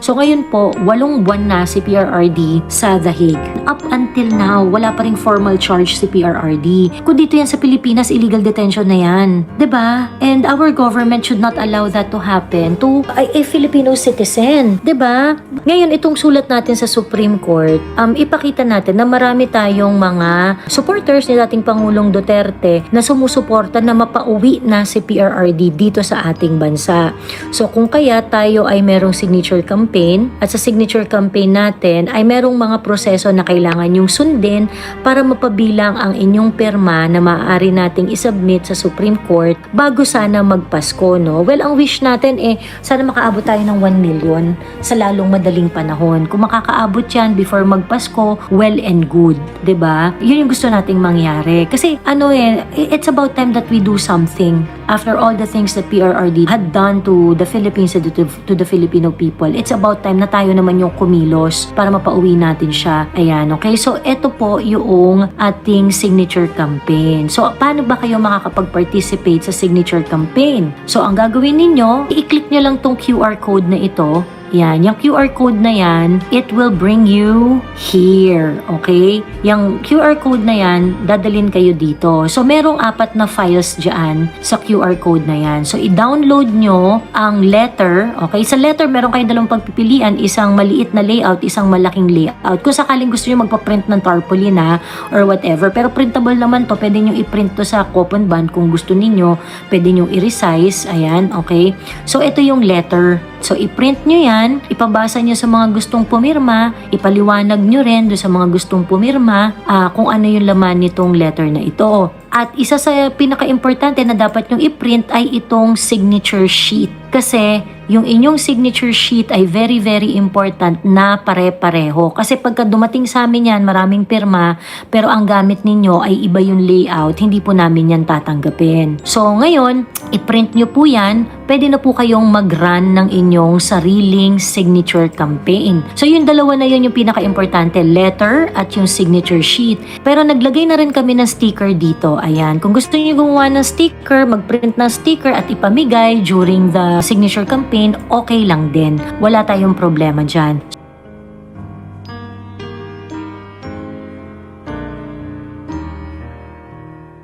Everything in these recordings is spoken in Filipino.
So ngayon po, walong buwan na si PRRD sa The Hague. Up until now, wala pa ring formal charge si PRRD. Kung dito yan sa Pilipinas, illegal detention na yan. ba? And our government should not allow that to happen to a, a Filipino citizen. ba? Ngayon, itong sulat natin sa Supreme Court, um, ipakita natin na marami tayong mga supporters ni dating Pangulong Duterte na sumusuporta na mapauwi na si PRRD dito sa ating bansa. So kung kaya tayo ay merong signature campaign at sa signature campaign natin ay merong mga proseso na kailangan yung sundin para mapabilang ang inyong perma na maaari nating isubmit sa Supreme Court bago sana magpasko, no? Well, ang wish natin eh, sana makaabot tayo ng 1 million sa lalong madaling panahon. Kung makakaabot yan before magpasko, well and good, ba? Yun yung gusto nating mangyari. Kasi ano eh, it's about time that we do something after all the things that PRRD had done to the Philippines and to, to the Filipino people. It's about time na tayo naman yung kumilos para mapauwi natin siya. Ayan, okay? So, ito po yung ating signature campaign. So, paano ba kayo makakapag-participate sa signature campaign? So, ang gagawin ninyo, i-click nyo lang tong QR code na ito yan, yung QR code na yan, it will bring you here, okay? Yung QR code na yan, dadalin kayo dito. So, merong apat na files dyan sa QR code na yan. So, i-download nyo ang letter, okay? Sa letter, meron kayong dalawang pagpipilian, isang maliit na layout, isang malaking layout. Kung sakaling gusto nyo magpa-print ng tarpaulin ha, or whatever, pero printable naman to, pwede nyo i-print to sa coupon band kung gusto ninyo, pwede nyo i-resize, ayan, okay? So, ito yung letter. So, i-print nyo yan, ipabasa nyo sa mga gustong pumirma, ipaliwanag nyo rin do sa mga gustong pumirma ah, kung ano yung laman nitong letter na ito. At isa sa pinaka-importante na dapat nyong i-print ay itong signature sheet. Kasi yung inyong signature sheet ay very very important na pare-pareho. Kasi pagka dumating sa amin yan, maraming pirma, pero ang gamit ninyo ay iba yung layout, hindi po namin yan tatanggapin. So ngayon, i-print nyo po yan, pwede na po kayong mag-run ng inyong sariling signature campaign. So yung dalawa na yun yung pinaka-importante, letter at yung signature sheet. Pero naglagay na rin kami ng sticker dito. Ayan, kung gusto niyo gumawa ng sticker, mag-print ng sticker at ipamigay during the signature campaign, okay lang din. Wala tayong problema dyan.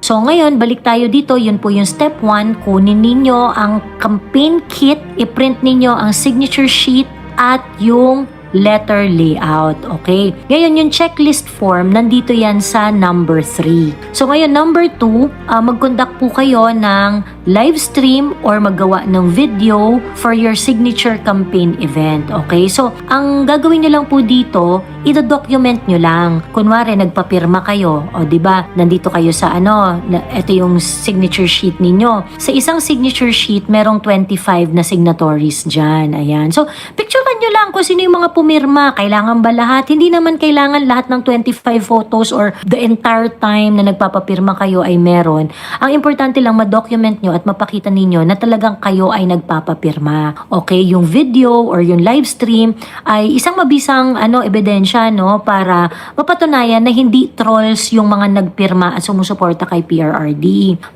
So ngayon, balik tayo dito. Yun po yung step 1. Kunin ninyo ang campaign kit, i-print ninyo ang signature sheet at yung letter layout. Okay? Ngayon, yung checklist form, nandito yan sa number 3. So ngayon, number 2, uh, mag-conduct po kayo ng live stream or maggawa ng video for your signature campaign event. Okay? So, ang gagawin nyo lang po dito, ito-document nyo lang. Kunwari, nagpapirma kayo. O, di ba Nandito kayo sa ano, ito yung signature sheet ninyo. Sa isang signature sheet, merong 25 na signatories dyan. Ayan. So, picturean nyo lang kung sino yung mga pumirma. Kailangan ba lahat? Hindi naman kailangan lahat ng 25 photos or the entire time na nagpapapirma kayo ay meron. Ang importante lang, ma-document nyo at mapakita ninyo na talagang kayo ay nagpapapirma. Okay, yung video or yung live stream ay isang mabisang ano ebidensya no para mapatunayan na hindi trolls yung mga nagpirma at sumusuporta kay PRRD.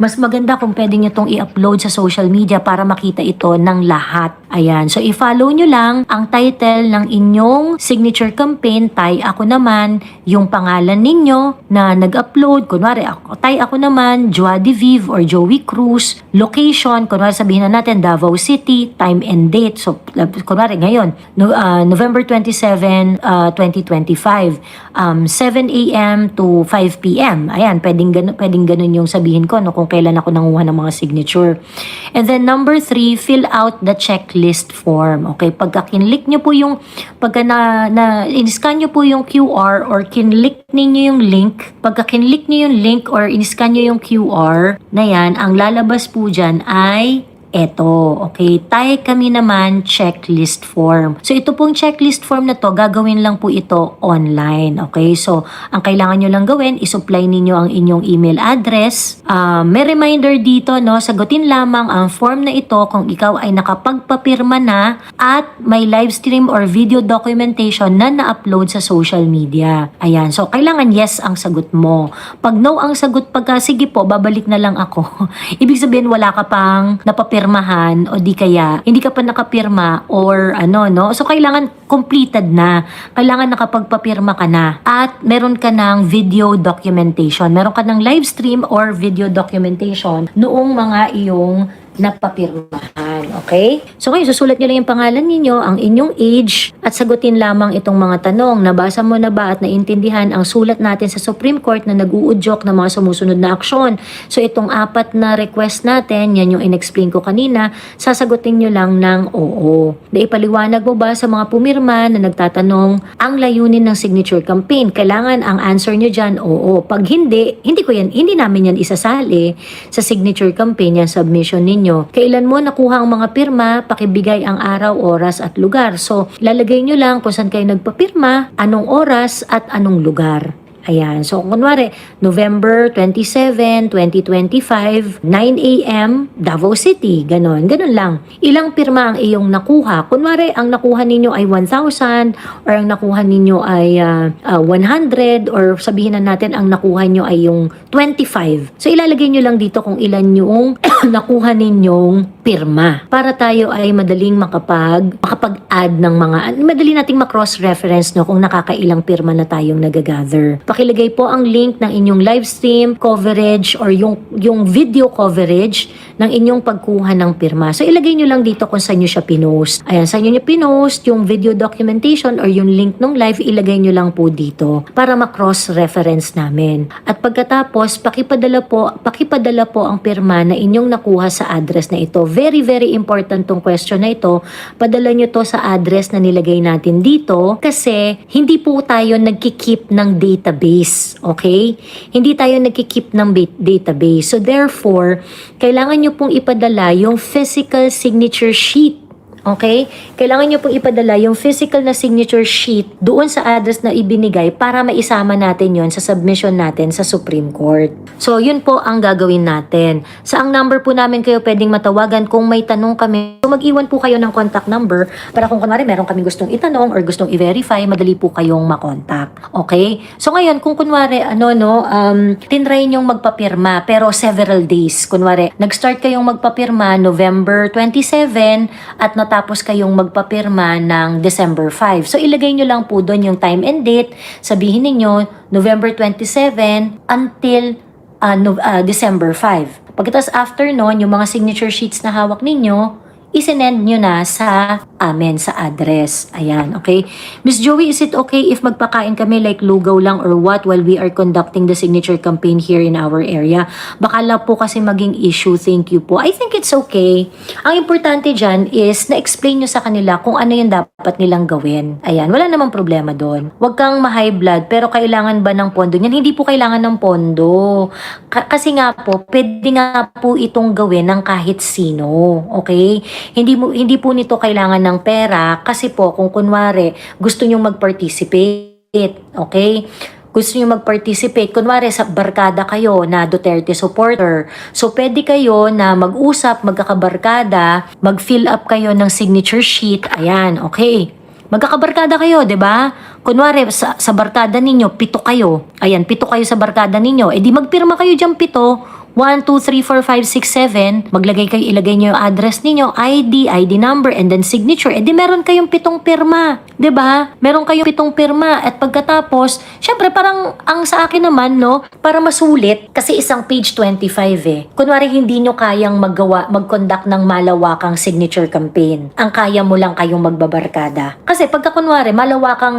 Mas maganda kung pwede nyo tong i-upload sa social media para makita ito ng lahat. Ayan, so i-follow nyo lang ang title ng inyong signature campaign, tay ako naman, yung pangalan ninyo na nag-upload, kunwari ako, tay ako naman, Joa de Viv or Joey Cruz, location, kunwari sabihin na natin Davao City, time and date. So, kunwari ngayon, no, uh, November 27, uh, 2025, um, 7 a.m. to 5 p.m. Ayan, pwedeng ganun, pwedeng ganun yung sabihin ko no, kung kailan ako nanguha ng mga signature. And then number 3, fill out the checklist form. Okay, pagka kinlik nyo po yung, pagka na, na in-scan nyo po yung QR or kinlik ninyo yung link, pagka kinlik nyo yung link or in-scan nyo yung QR, na yan, ang lalabas po dyan ay eto, okay? Tay kami naman checklist form. So, ito pong checklist form na to, gagawin lang po ito online, okay? So, ang kailangan nyo lang gawin, isupply ninyo ang inyong email address. Uh, may reminder dito, no? Sagutin lamang ang form na ito kung ikaw ay nakapagpapirma na at may live stream or video documentation na na-upload sa social media. Ayan. So, kailangan yes ang sagot mo. Pag no ang sagot pagka, sige po, babalik na lang ako. Ibig sabihin, wala ka pang napapirma pirmahan o di kaya hindi ka pa nakapirma or ano, no? So, kailangan completed na. Kailangan nakapagpapirma ka na. At meron ka ng video documentation. Meron ka ng live stream or video documentation noong mga iyong napapirmahan. Okay? So ngayon, susulat nyo lang yung pangalan ninyo, ang inyong age, at sagutin lamang itong mga tanong. Nabasa mo na ba at naintindihan ang sulat natin sa Supreme Court na nag-uudyok ng mga sumusunod na aksyon? So itong apat na request natin, yan yung in-explain ko kanina, sasagutin nyo lang ng oo. Na ipaliwanag mo ba sa mga pumirma na nagtatanong ang layunin ng signature campaign? Kailangan ang answer nyo dyan, oo. Pag hindi, hindi ko yan, hindi namin yan isasali sa signature campaign, yan submission ninyo. Kailan mo nakuha ang mga pirma, pakibigay ang araw, oras at lugar. So, lalagay nyo lang kung saan kayo nagpapirma, anong oras at anong lugar. Ayan. So, kunwari, November 27, 2025, 9 a.m., Davao City. Ganon. Ganon lang. Ilang pirma ang iyong nakuha? Kunwari, ang nakuha ninyo ay 1,000 or ang nakuha ninyo ay ah, ah, 100 or sabihin na natin ang nakuha nyo ay yung 25. So, ilalagay nyo lang dito kung ilan yung nakuha ninyong pirma para tayo ay madaling makapag makapag-add ng mga madali nating ma-cross-reference no kung nakakailang pirma na tayong nagagather. Pakilagay po ang link ng inyong live stream coverage or yung yung video coverage ng inyong pagkuha ng pirma. So ilagay nyo lang dito kung saan nyo siya pinost. Ayan, saan nyo pinost yung video documentation or yung link ng live, ilagay nyo lang po dito para ma-cross-reference namin. At pagkatapos, pakipadala po, pakipadala po ang pirma na inyong nakuha sa address na ito. Very, very important tong question na ito. Padala nyo to sa address na nilagay natin dito kasi hindi po tayo nagkikip ng database. Okay? Hindi tayo nagkikip ng ba- database. So therefore, kailangan nyo pong ipadala yung physical signature sheet Okay? Kailangan nyo pong ipadala yung physical na signature sheet doon sa address na ibinigay para maisama natin yon sa submission natin sa Supreme Court. So, yun po ang gagawin natin. Sa ang number po namin kayo pwedeng matawagan kung may tanong kami. So, mag-iwan po kayo ng contact number para kung kunwari meron kami gustong itanong or gustong i-verify, madali po kayong makontak. Okay? So, ngayon, kung kunwari, ano, no, um, tinry nyong magpapirma pero several days. Kunwari, nag-start kayong magpapirma November 27 at natapos kayong magpapirma ng December 5. So, ilagay nyo lang po doon yung time and date. Sabihin ninyo, November 27 until ah, no- ah, December 5. Pagkatapos after nun, yung mga signature sheets na hawak ninyo, isinend nyo na sa amin, sa address. Ayan, okay? Miss Joey, is it okay if magpakain kami like lugaw lang or what while we are conducting the signature campaign here in our area? Baka lang po kasi maging issue. Thank you po. I think it's okay. Ang importante dyan is na-explain nyo sa kanila kung ano yung dapat nilang gawin. Ayan, wala namang problema doon. Huwag kang ma-high blood, pero kailangan ba ng pondo niyan? Hindi po kailangan ng pondo. Ka- kasi nga po, pwede nga po itong gawin ng kahit sino. Okay? Hindi mo hindi po nito kailangan ng pera kasi po kung kunwari gusto niyo mag-participate, okay? Gusto niyo mag-participate, kunwari sa barkada kayo na Duterte supporter. So pwede kayo na mag-usap, magkakabarkada, mag-fill up kayo ng signature sheet. Ayan, okay. Magkakabarkada kayo, 'di ba? Kunwari sa, sa barkada ninyo, pito kayo. Ayan, pito kayo sa barkada ninyo. E di magpirma kayo diyan pito. 1, 2, 3, 4, 5, 6, 7. Maglagay kayo, ilagay nyo yung address ninyo, ID, ID number, and then signature. E di meron kayong pitong pirma. 'Di ba? Meron kayong pitong pirma. At pagkatapos, syempre parang ang sa akin naman, no, para masulit, kasi isang page 25 eh. Kunwari hindi nyo kayang maggawa, mag-conduct ng malawakang signature campaign. Ang kaya mo lang kayong magbabarkada. Kasi pagka kunwari, malawakang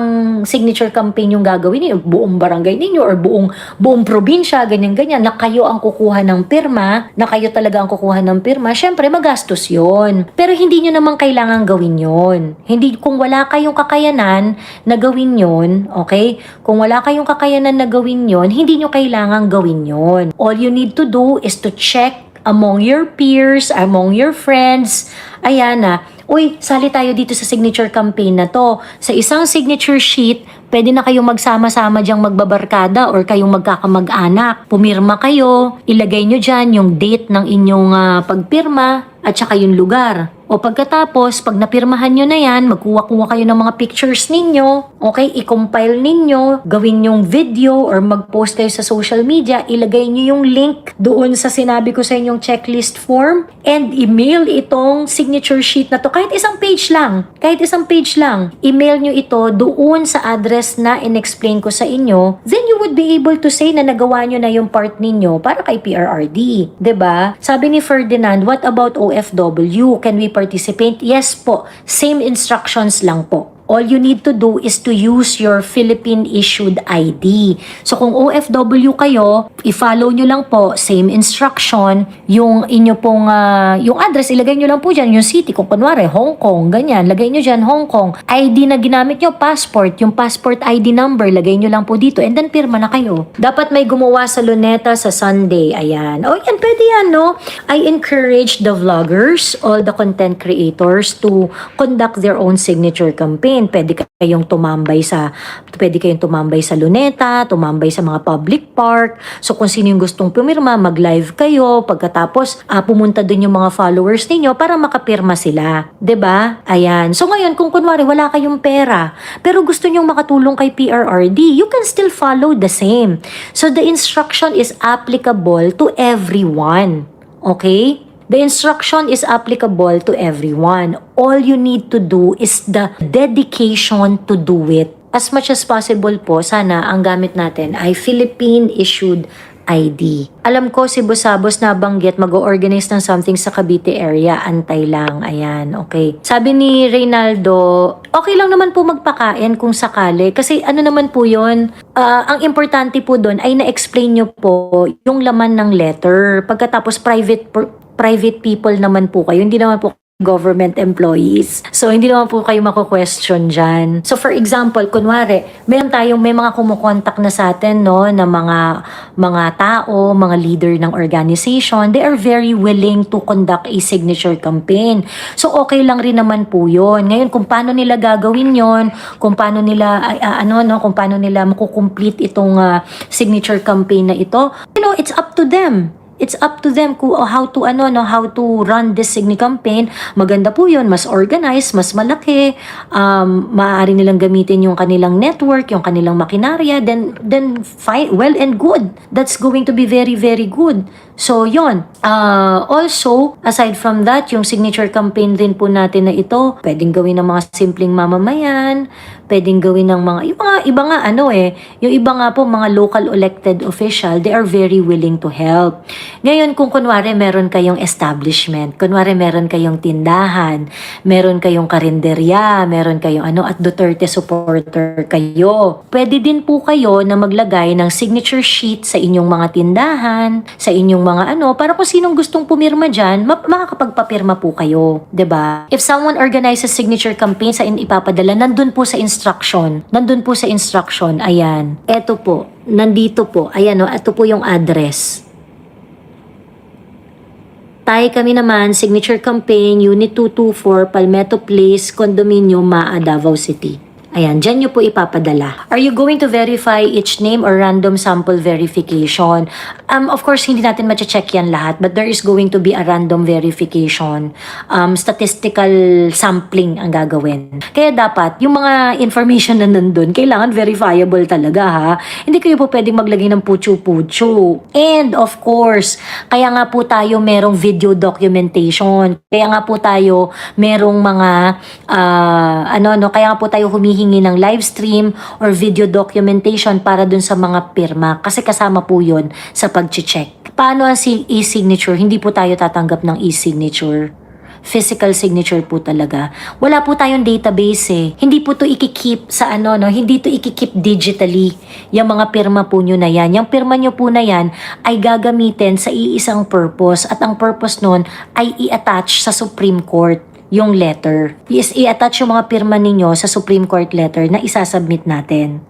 signature campaign yung gagawin niyo, buong barangay ninyo or buong buong probinsya, ganyan-ganyan, na kayo ang kukuha ng pirma, na kayo talaga ang kukuha ng pirma, syempre magastos yon. Pero hindi nyo naman kailangan gawin yon. Hindi, kung wala kayong kakayanan na gawin yon, okay? Kung wala kayong kakayanan na gawin yon, hindi nyo kailangan gawin yon. All you need to do is to check among your peers, among your friends, ayan na, uy, sali tayo dito sa signature campaign na to. Sa isang signature sheet, pwede na kayong magsama-sama diyang magbabarkada or kayong magkakamag-anak. Pumirma kayo, ilagay nyo dyan yung date ng inyong ah, pagpirma, at saka yung lugar. O pagkatapos, pag napirmahan nyo na yan, magkuha-kuha kayo ng mga pictures ninyo, okay, i-compile ninyo, gawin yung video or mag-post kayo sa social media, ilagay nyo yung link doon sa sinabi ko sa inyong checklist form and email itong signature sheet na to. Kahit isang page lang, kahit isang page lang, email nyo ito doon sa address na in-explain ko sa inyo, then you would be able to say na nagawa nyo na yung part ninyo para kay PRRD. ba? Sabi ni Ferdinand, what about OFW? Can we participate? Yes po. Same instructions lang po. All you need to do is to use your Philippine issued ID. So kung OFW kayo, i-follow nyo lang po, same instruction, yung inyo pong, ah, yung address, ilagay nyo lang po dyan, yung city, kung kunwari, Hong Kong, ganyan, lagay nyo dyan, Hong Kong. ID na ginamit nyo, passport, yung passport ID number, lagay nyo lang po dito, and then pirma na kayo. Dapat may gumawa sa luneta sa Sunday, ayan. O yan, pwede yan, no? I encourage the vloggers, all the content creators to conduct their own signature campaign. Pwede kayong tumambay sa pwede kayong tumambay sa luneta, tumambay sa mga public park. So kung sino yung gustong pumirma, mag-live kayo. Pagkatapos, ah, pumunta din yung mga followers ninyo para makapirma sila. 'Di ba? Ayan. So ngayon, kung kunwari wala kayong pera, pero gusto nyong makatulong kay PRRD, you can still follow the same. So the instruction is applicable to everyone. Okay? The instruction is applicable to everyone. All you need to do is the dedication to do it. As much as possible po, sana ang gamit natin ay Philippine issued ID. Alam ko si Busabos na banggit mag-organize ng something sa Cavite area, antay lang, ayan, okay. Sabi ni Reynaldo, okay lang naman po magpakain kung sakali, kasi ano naman po yon ang importante po doon ay na-explain nyo po yung laman ng letter. Pagkatapos private private people naman po kayo, hindi naman po government employees. So, hindi naman po kayo mako-question dyan. So, for example, kunwari, meron tayong, may mga kumukontak na sa atin, no, na mga, mga tao, mga leader ng organization, they are very willing to conduct a signature campaign. So, okay lang rin naman po yun. Ngayon, kung paano nila gagawin yon kung paano nila, ah, ano, no, kung paano nila makukomplete itong ah, signature campaign na ito, you know, it's up to them. It's up to them kung how to ano no how to run this signi campaign. Maganda po 'yon, mas organized, mas malaki. Um maaari nilang gamitin yung kanilang network, yung kanilang makinarya, then then fine, well and good. That's going to be very very good. So, yon. Uh, also, aside from that, yung signature campaign din po natin na ito, pwedeng gawin ng mga simpleng mamamayan, pwedeng gawin ng mga, yung mga iba nga ano eh, yung iba nga po mga local elected official, they are very willing to help. Ngayon, kung kunwari meron kayong establishment, kunwari meron kayong tindahan, meron kayong karinderya, meron kayong ano, at Duterte supporter kayo, pwede din po kayo na maglagay ng signature sheet sa inyong mga tindahan, sa inyong mga ano, para kung sinong gustong pumirma dyan, ma- makakapagpapirma po kayo, ba? If someone organizes signature campaign sa in ipapadala, nandun po sa instruction, nandun po sa instruction, ayan, eto po, nandito po, ayan o, eto po yung address. Tayo kami naman, signature campaign, Unit 224, Palmetto Place, Condominium, Maa, Davao City. Ayan, dyan nyo po ipapadala. Are you going to verify each name or random sample verification? Um, of course, hindi natin mache-check yan lahat, but there is going to be a random verification. Um, statistical sampling ang gagawin. Kaya dapat, yung mga information na nandun, kailangan verifiable talaga ha. Hindi kayo po pwedeng maglagay ng puchu-puchu. And of course, kaya nga po tayo merong video documentation. Kaya nga po tayo merong mga, ah, ano, no, kaya nga po tayo humihingi ng live stream or video documentation para dun sa mga pirma. Kasi kasama po yun sa pag-check. Paano ang si- e-signature? Hindi po tayo tatanggap ng e-signature physical signature po talaga. Wala po tayong database eh. Hindi po to ikikip sa ano, no? Hindi to ikikip digitally. Yung mga pirma po nyo na yan. Yung pirma nyo po na yan ay gagamitin sa iisang purpose. At ang purpose nun ay i-attach sa Supreme Court yung letter. Is i-attach yung mga pirma ninyo sa Supreme Court letter na isasubmit natin.